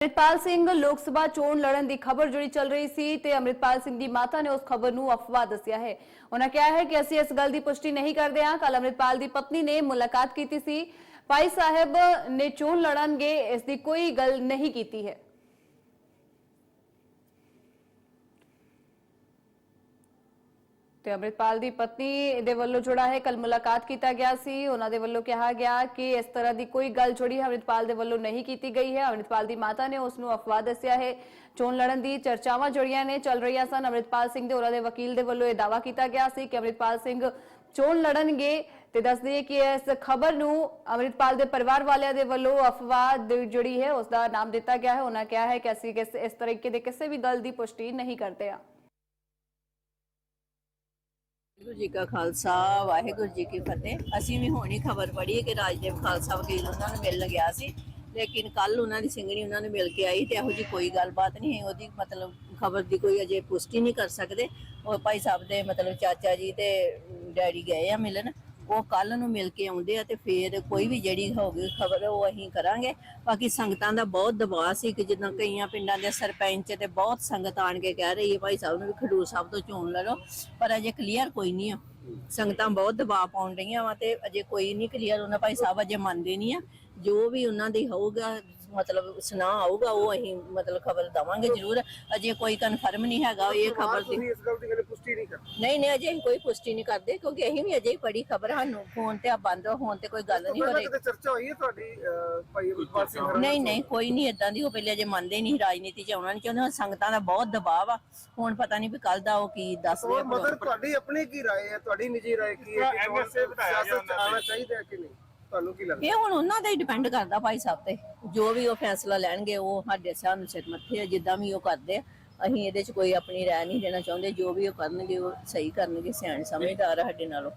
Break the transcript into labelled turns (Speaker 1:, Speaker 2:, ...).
Speaker 1: ਅੰਮ੍ਰਿਤਪਾਲ ਸਿੰਘ ਲੋਕ ਸਭਾ ਚੋਣ ਲੜਨ ਦੀ ਖਬਰ ਜਿਹੜੀ ਚੱਲ ਰਹੀ ਸੀ ਤੇ ਅੰਮ੍ਰਿਤਪਾਲ ਸਿੰਘ ਦੀ ਮਾਤਾ ਨੇ ਉਸ ਖਬਰ ਨੂੰ ਅਫਵਾਹ ਦੱਸਿਆ ਹੈ। ਉਹਨਾਂ ਕਿਹਾ ਹੈ ਕਿ ਅਸੀਂ ਇਸ ਗੱਲ ਦੀ ਪੁਸ਼ਟੀ ਨਹੀਂ ਕਰਦੇ ਹਾਂ। ਕੱਲ ਅੰਮ੍ਰਿਤਪਾਲ ਦੀ ਪਤਨੀ ਨੇ ਮੁਲਾਕਾਤ ਕੀਤੀ ਸੀ। ਭਾਈ ਸਾਹਿਬ ਨੇ ਚੋਣ ਲੜਨਗੇ, ਇਸ ਦੀ ਕੋਈ ਗੱਲ ਨਹੀਂ ਕੀਤੀ ਹੈ। ਤੇ ਅੰਮ੍ਰਿਤਪਾਲ ਦੀ ਪਤਨੀ ਦੇ ਵੱਲੋਂ ਜਿਹੜਾ ਹੈ ਕੱਲ ਮੁਲਾਕਾਤ ਕੀਤਾ ਗਿਆ ਸੀ। ਉਹਨਾਂ ਦੇ ਵੱਲੋਂ ਕਿਹਾ ਗਿਆ ਕਿ ਇਸ ਤਰ੍ਹਾਂ ਦੀ ਕੋਈ ਗੱਲ ਜਿਹੜੀ ਹੈ ਅੰਮ੍ਰਿਤਪਾਲ ਦੇ ਵੱਲੋਂ ਨਹੀਂ ਕੀਤੀ ਗਈ ਹੈ। ਅੰਮ੍ਰਿਤਪਾਲ ਦੀ ਮਾਤਾ ਨੇ ਉਸ ਨੂੰ ਅਫਵਾਹ ਦੱਸਿਆ ਹੈ। ਚੋਣ ਲੜਨ ਦੀ ਚਰਚਾਵਾਂ ਜੁੜੀਆਂ ਨੇ, ਚੱਲ ਰਹੀਆਂ ਸਨ। ਅੰਮ੍ਰਿਤਪਾਲ ਸਿੰਘ ਦੇ ਉਹਨਾਂ ਦੇ ਵਕੀਲ ਦੇ ਵੱਲੋਂ ਇਹ ਦਾਅਵਾ ਕੀਤਾ ਗਿਆ ਸੀ ਕਿ ਅੰਮ੍ਰਿਤਪਾਲ ਸਿੰਘ ਚੋਣ ਲੜਨਗੇ ਤੇ ਦੱਸ ਦਈਏ ਕਿ ਇਸ ਖਬਰ ਨੂੰ ਅੰਮ੍ਰਿਤਪਾਲ ਦੇ ਪਰਿਵਾਰ ਵਾਲਿਆਂ ਦੇ ਵੱਲੋਂ ਅਫਵਾਹ ਦੀ ਜਿਹੜੀ ਹੈ, ਉਸ ਦਾ ਨਾਮ ਦਿੱਤਾ ਗਿਆ ਹੈ। ਉਹਨਾਂ ਕਿਹਾ ਹੈ ਕਿ ਅਸੀਂ ਕਿਸ- ਇਸ ਤਰੀਕੇ ਦੇ ਕਿਸੇ ਵੀ ਗੱਲ ਦੀ ਪੁਸ਼ਟੀ ਨਹੀਂ ਕਰਦੇ ਹਾਂ।
Speaker 2: ਵਾਹਿਗੁਰੂ ਜੀ ਕਾ ਖਾਲਸਾ, ਵਾਹਿਗੁਰੂ ਜੀ ਕੀ ਫਤਿਹ। ਅਸੀਂ ਵੀ ਹੋਣੀ ਖਬਰ ਪੜ੍ਹੀ ਕਿ ਰਾਜਦੇਵ ਖਾਲਸਾ ਵਕੀਲ ਉਹਨਾਂ ਨੂੰ ਮਿਲਣ ਗਿਆ ਸੀ। ਲੇਕਿਨ ਕੱਲ ਉਹਨਾਂ ਦੀ ਸਿੰਘਣੀ ਉਹਨਾਂ ਨੂੰ ਮਿਲ ਕੇ ਆਈ ਤੇ ਇਹੋ ਜੀ ਕੋਈ ਗੱਲਬਾਤ ਨਹੀਂ ਹੈ। ਉਹਦੀ ਮਤਲਬ ਖਬਰ ਦੀ ਕੋਈ ਅਜੇ ਪੁਸ਼ਟੀ ਨਹੀਂ ਕਰ ਸਕਦੇ। ਉਹ ਭਾਈ ਸਾਹਿਬ ਦੇ ਮਤਲਬ ਚਾਚਾ ਜੀ ਤੇ ਡੈਡੀ ਗਏ ਆ ਮਿਲਣ। ਉਹ ਕੱਲ ਨੂੰ ਮਿਲ ਕੇ ਆਉਂਦੇ ਆ ਤੇ ਫੇਰ ਕੋਈ ਵੀ ਜਿਹੜੀ ਹੋਊਗੀ ਖਬਰ ਉਹ ਅਸੀਂ ਕਰਾਂਗੇ। ਬਾਕੀ ਸੰਗਤਾਂ ਦਾ ਬਹੁਤ ਦਬਾਅ ਸੀ ਕਿ ਜਿੱਦਾਂ ਕਈਆਂ ਪਿੰਡਾਂ ਦੇ ਸਰਪੰਚ ਤੇ ਬਹੁਤ ਸੰਗਤ ਆਣ ਕੇ ਕਹਿ ਰਹੀ ਹੈ ਭਾਈ ਸਾਹਿਬ ਨੂੰ ਵੀ ਖਡੂਰ ਸਾਹਿਬ ਤੋਂ ਚੋਣ ਲੜੋ, ਪਰ ਅਜੇ ਕਲੀਅਰ ਕੋਈ ਨਹੀਂ ਆ। ਸੰਗਤਾਂ ਬਹੁਤ ਦਬਾਅ ਪਾਉਣ ਰਹੀਆਂ ਵਾ ਤੇ ਅਜੇ ਕੋਈ ਨਹੀਂ ਕਲੀਅਰ ਉਹਨਾਂ ਭਾਈ ਸਾਹਿਬ ਅਜੇ ਮੰਨਦੇ ਨਹੀਂ ਆ। ਜੋ ਵੀ ਉਹਨਾਂ ਦੀ ਹੋਊਗਾ ਮਤਲਬ ਸੁਨਾ ਆਊਗਾ ਉਹ ਅਸੀਂ ਮਤਲਬ ਖਬਰ ਦਵਾਂਗੇ ਜ਼ਰੂਰ। ਅਜੇ ਕੋਈ ਕਨਫਰਮ ਨਹੀਂ ਹੈਗਾ ਇਹ ਖਬਰ ਦੀ
Speaker 3: ਤੁਸੀਂ ਇਸ ਗੱਲ ਦੀ ਕਦੇ ਪੁਸ਼ਟੀ ਨਹੀਂ ਕਰਦੇ
Speaker 2: ਨਹੀਂ ਨਹੀਂ ਅਜੇ ਕੋਈ ਪੁਸ਼ਟੀ ਨਹੀਂ ਕਰਦੇ ਕਿਉਂਕਿ ਅਸੀਂ ਵੀ ਅਜੇ ਪੜੀ ਖਬਰ ਸਾਨੂੰ ਫੋਨ ਤੇ ਆ ਬੰਦ ਹੋਣ ਤੇ ਕੋਈ ਗੱਲ ਨਹੀਂ ਹੋ ਰਹੀ।
Speaker 3: ਚਰਚਾ ਹੋਈ ਹੈ ਤੁਹਾਡੀ ਭਾਈ ਸਿੰਘ
Speaker 2: ਨਹੀਂ ਨਹੀਂ ਕੋਈ ਨਹੀਂ ਇਦਾਂ ਦੀ ਉਹ ਪਹਿਲੇ ਅਜੇ ਮੰਨਦੇ ਨਹੀਂ ਰਾਜਨੀਤੀ ਚ ਆਉਣਾ ਨਹੀਂ ਚਾਹੁੰਦੇ ਸੰਗਤਾਂ ਦਾ ਬਹੁਤ ਦਬਾਅ ਆ ਹੁਣ ਪਤਾ ਨਹੀਂ ਵੀ ਕੱਲ ਦਾ ਉਹ ਕੀ ਦੱਸਦੇ ਆ।
Speaker 3: ਮਦਰ ਤੁਹਾਡੀ ਆਪਣੀ ਕੀ ਰਾਏ ਹੈ? ਤੁਹਾਡੀ ਨਿੱਜੀ ਰਾਏ ਕੀ ਹੈ ਕਿ ਐਮਐਸਏ ਸਿਆਸਤ ਚ ਆਉਣਾ ਚਾਹੀਦਾ ਹੈ ਕਿ ਨਹੀਂ? ਤੁਹਾਨੂੰ ਕੀ ਲੱਗਦਾ?
Speaker 2: ਇਹ ਹੁਣ ਉਹਨਾਂ ਦਾ ਹੀ ਡਿਪੈਂਡ ਕਰਦਾ ਭਾਈ ਸਾਹਿਬ ਤੇ। ਜੋ ਵੀ ਉਹ ਫੈਸਲਾ ਲੈਣਗੇ ਉਹ ਸਾਡੇ ਸਾਨੂੰ ਸਿਰ ਮੱਥੇ ਆ ਜਿੱਦਾਂ ਵੀ ਉਹ ਕਰਦੇ ਆ। ਅਸੀਂ ਇਹਦੇ 'ਚ ਕੋਈ ਆਪਣੀ ਰਾਏ ਨਹੀਂ ਦੇਣਾ ਚਾਹੁੰਦੇ। ਜੋ ਵੀ ਉਹ ਕਰਨਗੇ ਉਹ ਸਹੀ ਕਰਨਗੇ ਸਿਆਣੇ ਸਮਝਦਾਰ ਆ ਸਾਡੇ ਨਾਲੋਂ।